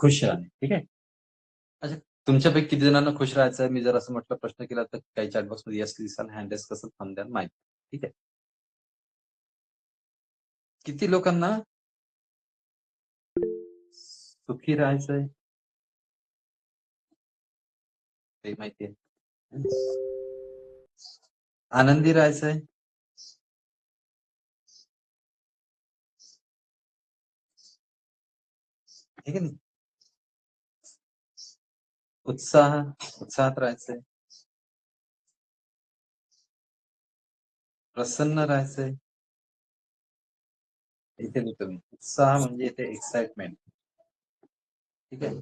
खुश राहणे ठीक आहे? अच्छा तुमच्यापैकी किती जणांना खुश राहायचं आहे मी जर असं म्हटलं प्रश्न केला तर काही चॅटबॉक्समध्ये यस दिसाल हँडलेस कसं थांब द्याल माहिती ठीक आहे? किती लोकांना सुखी राहायचंय? ते माहिती आहे? आनंदी राहायचंय? ठीक आहे ना? उत्साह उत्साहात राहायचंय. प्रसन्न राहायचंय. इथे लिहितो मी उत्साह म्हणजे इथे एक्साइटमेंट ठीक आहे?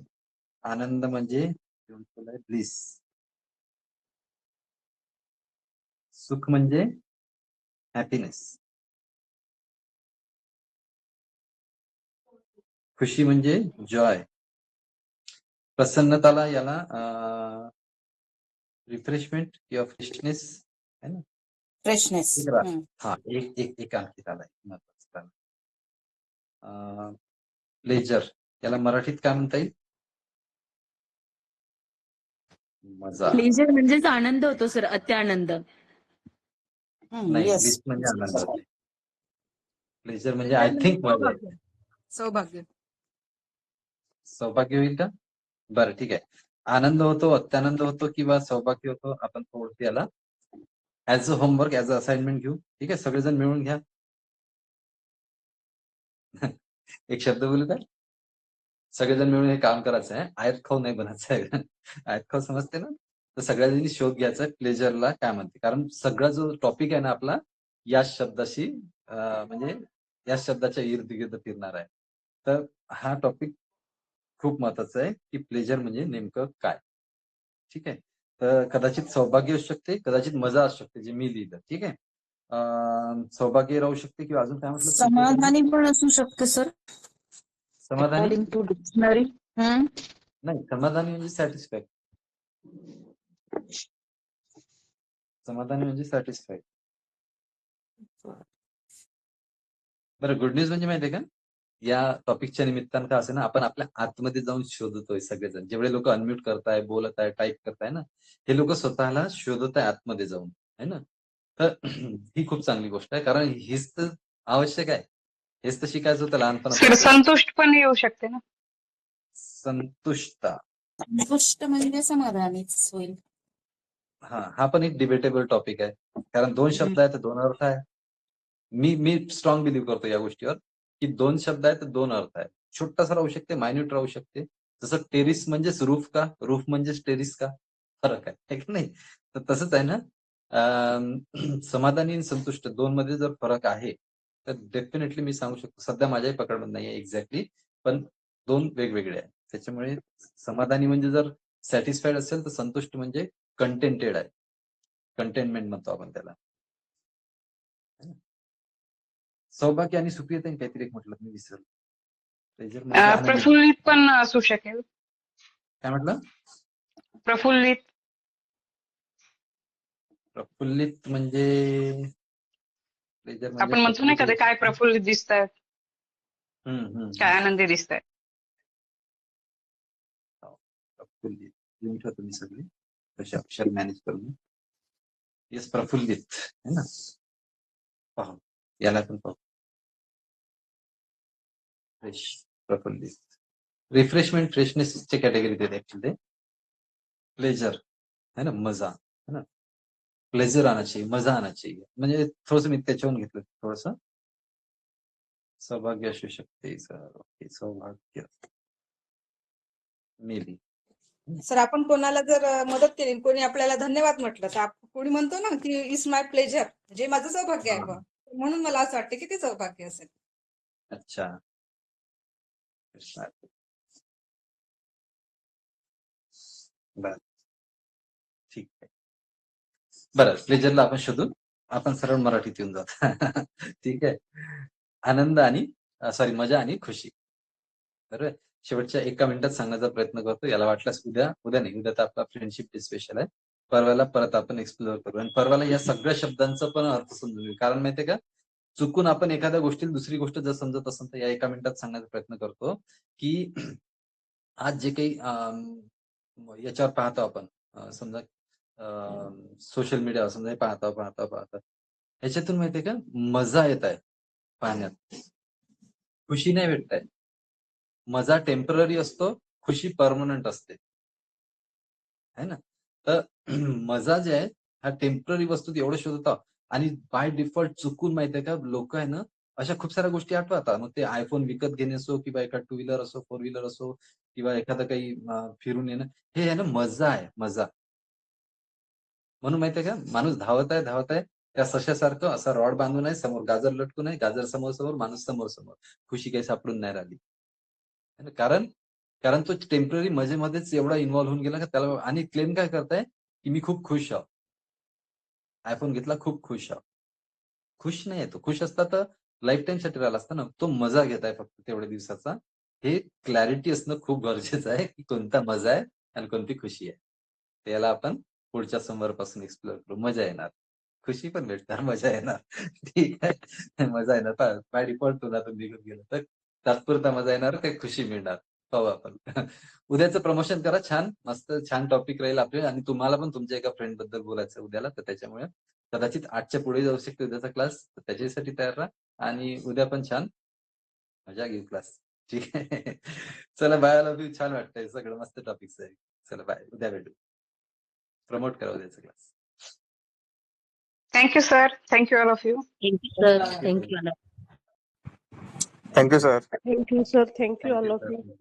आनंद म्हणजे ब्लिस सुख म्हणजे हॅपीनेस खुशी म्हणजे जॉय प्रसन्नताला याला रिफ्रेशमेंट किंवा फ्रेशनेस है ना? फ्रेशनेस आहे. हा एक एक एक अंकित आलाय महत्वाचं प्लेजर याला मराठीत काय म्हणता येईल? मजा. प्लेजर म्हणजेच आनंद होतो सर अत्यानंद. नाही म्हणजे आनंद प्लेजर म्हणजे आय थिंक मजा आहे. सौभाग्य. सौभाग्य होईल का? बरं ठीक आहे. आनंद होतो अत्यानंद होतो किंवा सौभाग्य होतो आपण थोडं याला. As a homework as a assignment घेऊ. ठीक आहे सगळेजण मिळून घ्या. एक शब्द बोलू का? सगळेजण मिळून हे काम करायचं आहे. आयत खाऊ नाही बनायचं आहे. आयत खाऊ समजते ना? तर सगळ्यांनी शोध घ्यायचा प्लेजरला काय म्हणते? कारण सगळा जो टॉपिक आहे ना आपला या शब्दाशी म्हणजे या शब्दाच्या इर्द गिर्द फिरणार आहे. तर हा टॉपिक खूप महत्त्वाचा आहे की प्लेजर म्हणजे नेमकं काय. ठीक आहे? तर कदाचित सौभाग्य असू शकते कदाचित मजा असू शकते जे मी लिहिलं. ठीक आहे? सौभाग्य राहू शकते किंवा अजून काय म्हटलं? समाधानी पण असू शकते सर समाधानी? डिक्शनरी नाही समाधानी म्हणजे सॅटिस्फाय समाधानी म्हणजे सॅटिस्फाय बरं. गुड न्यूज म्हणजे माहितीये का? या टॉपिकच्या निमित्तानं का असे ना आपण आपल्या आतमध्ये जाऊन शोधतोय सगळेजण. जेवढे लोक अनम्यूट करताय बोलत आहे टाईप करताय ना हे लोक स्वतःला शोधत आहे आतमध्ये जाऊन है ना? तर ही खूप चांगली गोष्ट आहे कारण हीच तर आवश्यक आहे. हेच तर शिकायचं होतं लहानपणा संतुष्ट पण येऊ शकते ना? संतुष्टता. गोष्ट म्हणजे समाधानीच होईल. हा हा पण एक डिबेटेबल टॉपिक आहे. कारण दोन शब्द आहेत तर दोन अर्थ आहे. मी मी स्ट्रॉंग बिलीव्ह करतो या गोष्टीवर. की दोन शब्द आहेत तर दोन अर्थ आहेत. छोटासा राहू शकते मायन्यूट राहू शकते. जसं टेरिस म्हणजेच रूफ का? रूफ म्हणजेच टेरिस का? फरक आहे की नाही? तर तसंच आहे ना? समाधानी आणि संतुष्ट दोन मध्ये जर फरक आहे तर डेफिनेटली मी सांगू शकतो सध्या माझ्याही पकडमध्ये नाहीये एक्झॅक्टली पण दोन वेगवेगळे आहेत. त्याच्यामुळे समाधानी म्हणजे जर सॅटिस्फाईड असेल तर संतुष्ट म्हणजे कंटेंटेड आहे. कंटेनमेंट म्हणतो आपण त्याला है ना? सौभाग्य आणि सुखी येते काहीतरी एक म्हटलं मी विसरलो. प्रफुल्लित पण असू शकेल. काय म्हटलं? प्रफुल्लित. प्रफुल्लित म्हणजे म्हणजे आपण म्हणतो नाही का ते काय प्रफुल्लित दिसत आहेत काय. आनंदी दिसत आहेत प्रफुल्लित. लिहून ठेवा तुम्ही सगळे. कसे अक्षर मॅनेज करून येस प्रफुल्लित. है ना? पाहू. याला पण पाहू. फ्रेश प्रफुल्लित रिफ्रेशमेंट फ्रेशनेसच्या कॅटेगरीत येते ऍक्च्युली ते प्लेजर है ना? मजा है ना? प्लेजर आना चाहिए मजा आना चाहिए। म्हणजे थोडस मी त्याच्याहून घेतलं थोडस. सौभाग्य असू शकते सर. ओके सौभाग्य. मेली. सर आपण कोणाला जर मदत केली कोणी आपल्याला धन्यवाद म्हटलं तर कोणी म्हणतो ना की इज माय प्लेजर जे माझं सौभाग्य आहे. म्हणून मला असं वाटतं की ते सौभाग्य असेल. अच्छा. बर. ठीक आहे. बरं प्लेजरला आपण शोधू आपण सरळ मराठीत येऊन जात ठीक आहे. आनंद आणि सॉरी मजा आणि खुशी. बरोबर शेवटच्या एका मिनिटात सांगण्याचा प्रयत्न करतो. याला वाटल्यास उद्या उद्या नाही उद्या तर आपला फ्रेंडशिप डे स्पेशल आहे. परवाला परत आपण एक्सप्लोअर करू. आणि परवाला या सगळ्या शब्दांचा पण अर्थ समजून घेऊ. कारण माहितीये का? चुकून आपण एखाद्या गोष्टीला दुसरी गोष्ट जर समजत असेल तर या एका मिनिटात सांगण्याचा प्रयत्न करतो की आज जे काही याच्यावर पाहतो आपण समजा सोशल मीडियावर समजा पाहता पाहतो पाहतो पाहतो. ह्याच्यातून माहितीये का? मजा येत आहे पाहण्यात. खुशी नाही भेटत आहे. मजा टेंपररी असतो खुशी परमनंट असते. है ना? तर मजा जे आहे हा टेंपररी वस्तू एवढं शोधत आहोत. आणि बाय डिफॉल्ट चुकून माहितीये का लोक आहे ना अशा खूप साऱ्या गोष्टी आठवतात. मग ते आयफोन विकत घेणे असो किंवा एका टू व्हीलर असो फोर व्हीलर असो किंवा एखादं काही अं, फिरून येणं हे आहे ना मजा आहे मजा. म्हणून माहितीये का माणूस धावत आहे धावत आहे त्या सशासारखं असा रॉड बांधून आहे समोर गाजर लटकून आहे गाजर समोर समोर माणूस समोर समोर. खुशी काही सापडून नाही राहिली. है ना? कारण कारण तो टेंपररी मजेमध्येच एवढा इन्व्हॉल्व्ह होऊन गेला का त्याला आणि क्लेम काय करताय की मी खूप खुश आहो. आयफोन घेतला खूप खुश आहे खुश नाही तो. खुश असता तर लाईफ टाईमसाठी राहिला असता ना. तो मजा घेत आहे फक्त तेवढ्या दिवसाचा. हे क्लॅरिटी असणं खूप गरजेचं आहे की कोणता मजा आहे आणि कोणती खुशी आहे. त्याला आपण पुढच्या सोमवारपासून एक्सप्लोर करू. मजा येणार. खुशी पण भेटणार मजा येणार. ठीक आहे. मजा येणार. बाय डिफॉल्ट तुला निघून गेलं तर तात्पुरता मजा येणार ते खुशी मिळणार. पाहू आपण. उद्याचं प्रमोशन करा छान. मस्त छान टॉपिक राहील आपले आणि तुम्हाला पण तुमच्या एका फ्रेंडबद्दल बोलायचं उद्याला तर त्याच्यामुळे. कदाचित आजच्या पुढे जाऊ शकते उद्याचा क्लास तर त्याच्यासाठी तयार राहा आणि उद्या पण छान मजा घेऊ क्लास ठीक आहे. चला बाय लव्ह यू छान वाटतंय सगळं. मस्त टॉपिक्स आहे. चला बाय उद्या भेटू. प्रमोट करा उद्याचा class thank you sir thank you all of you thank you sir thank you. Thank you, sir. Thank you, all of you.